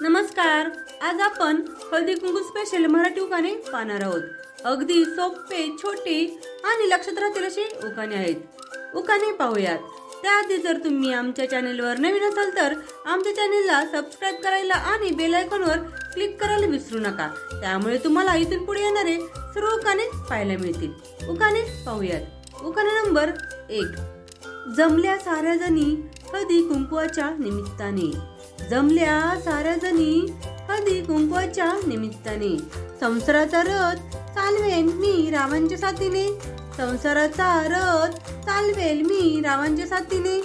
नमस्कार आज आपण हळदी कुंकू स्पेशल मराठी उखाणे पाहणार आहोत. अगदी सोपे छोटे आणि लक्षात राहतील असे उखाणे आहेत. उखाणे पाहूयात. त्याआधी जर तुम्ही आमच्या चॅनेलवर नवीन असाल तर आमच्या चॅनेलला सबस्क्राईब करायला आणि बेल आयकॉनवर क्लिक करायला विसरू नका. त्यामुळे तुम्हाला इथून पुढे येणारे सर्व उखाणे पाहायला मिळतील. उखाणे पाहूयात. उखाणे नंबर एक. जमल्या साऱ्या जणी हळदी कुंकवाच्या निमित्ताने. जमल्या साऱ्या जणी हळदी कुंकवाच्या निमित्ताने. संसाराचा रथ चालवेन मी रावांच्या साथीने. संसाराचा रथ चालवेल मी रावांच्या साथीने.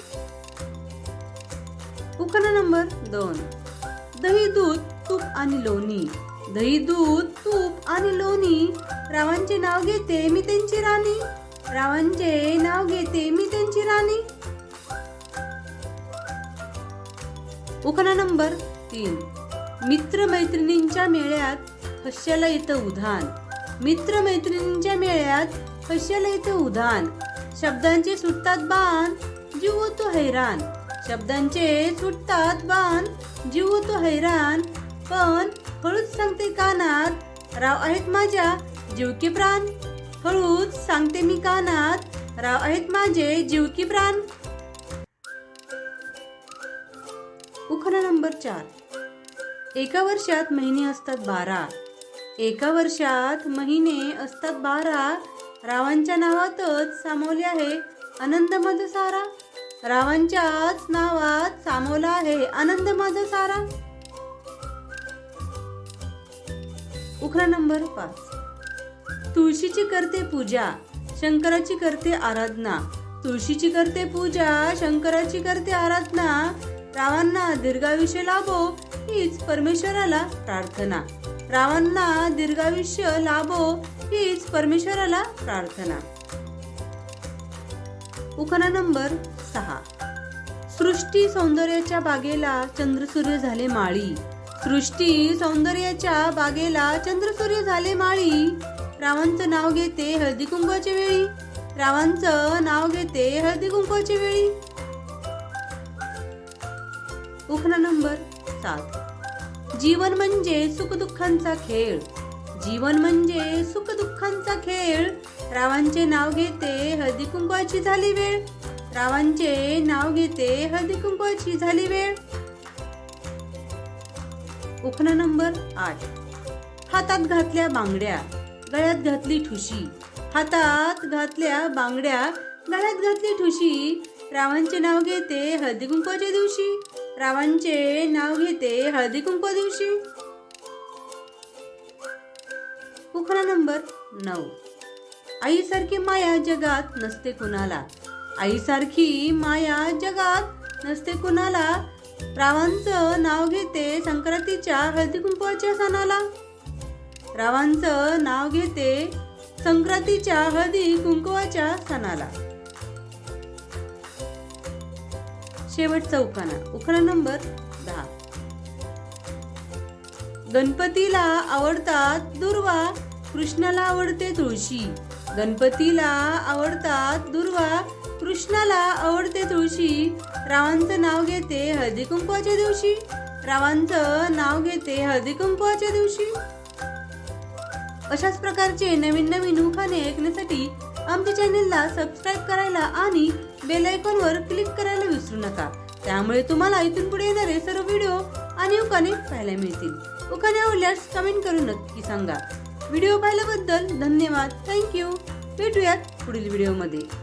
उखाणा नंबर दोन. दही दूध तूप आणि लोणी. दही दूध तूप आणि लोणी. रावांचे नाव घेते मी त्यांची राणी. रावांचे नाव घेते मी त्यांची राणी. उखाणा नंबर तीन. मित्र मैत्रिणींच्या मेळ्यात हस्याला येतं उधान मित्र मैत्रिणींच्या मेळ्यात हस्याला येतं उधाण. शब्दांचे सुटतात बाण जीव तो हैराण. शब्दांचे सुटतात बाण जीव तो हैराण. पण हळूच सांगते कानात राव आहेत माझ्या जीव की प्राण. हळूच सांगते मी कानात राव आहेत माझे जीव की प्राण. प्रश्न नंबर चार. एका वर्षात महिने असतात बारा. एका वर्षात महिने असतात बारा. रावांच्या नावातच सामावले आहे आनंद माझा सारा. रावांच्याच नावात सामावला आहे आनंद माझा सारा. उखरा नंबर पाच. तुळशीची करते पूजा शंकराची करते आराधना. तुळशीची करते पूजा शंकराची करते आराधना. रावांना दीर्घायुष्य लाभो हीच परमेश्वराला प्रार्थना. रावांना दीर्घायुष्य लाभो हीच परमेश्वराला प्रार्थना. उखाणा नंबर सहा. सृष्टी सौंदर्याच्या बागेला चंद्रसूर्य झाले माळी. सृष्टी सौंदर्याच्या बागेला चंद्रसूर्य झाले माळी. रावांचं नाव घेते हळदी कुंकवाच्या वेळी. रावांचं नाव घेते हळदी कुंकवाच्या वेळी. उखाणा नंबर सात. जीवन म्हणजे सुखदुःखांचा खेळ. जीवन म्हणजे सुखदुःखांचा खेळ. रावांचे नाव घेते हळदी कुंकवाची झाली वेळ. रावांचे नाव घेते हळदी कुंकवाची झाली वेळ. उखाणा नंबर आठ. हातात घातल्या बांगड्या गळ्यात घातली ठुशी. हातात घातल्या बांगड्या गळ्यात घातली ठुशी. रावांचे नाव घेते हळदी कुंकवाच्या दिवशी. रावांचे नाव घेते हळदी कुंकवा दिवशी. पुखरा नंबर नऊ. आईसारखी माया जगात नसते कुणाला. आईसारखी माया जगात नसते कुणाला. रावांचं नाव घेते संक्रांतीच्या हळदी कुंकवाच्या सणाला. रावांचं नाव घेते संक्रांतीच्या हळदी कुंकवाच्या सणाला. शेवटचा उखाणा उखाणा नंबर दहा. गणपतीला आवडतात दुर्वा कृष्णाला आवडते तुळशी. गणपतीला आवडतात दुर्वा कृष्णाला आवडते तुळशी. रावांचं नाव घेते हळदी कुंकवाच्या दिवशी. रावांचं नाव घेते हळदी कुंकवाच्या दिवशी. अशाच प्रकारचे नवीन नवीन उखाणे ऐकण्यासाठी आमच्या चॅनेलला सबस्क्राईब करायला आणि बेल आयकॉनवर क्लिक करायला विसरू नका. त्यामुळे तुम्हाला इथून पुढे येणारे सर्व व्हिडिओ आणि उखाणे पाहायला मिळतील. उखाणे आवडल्यास कमेंट करून नक्की सांगा. व्हिडिओ पाहिल्याबद्दल धन्यवाद. थँक्यू भेटूयात पुढील व्हिडिओमध्ये.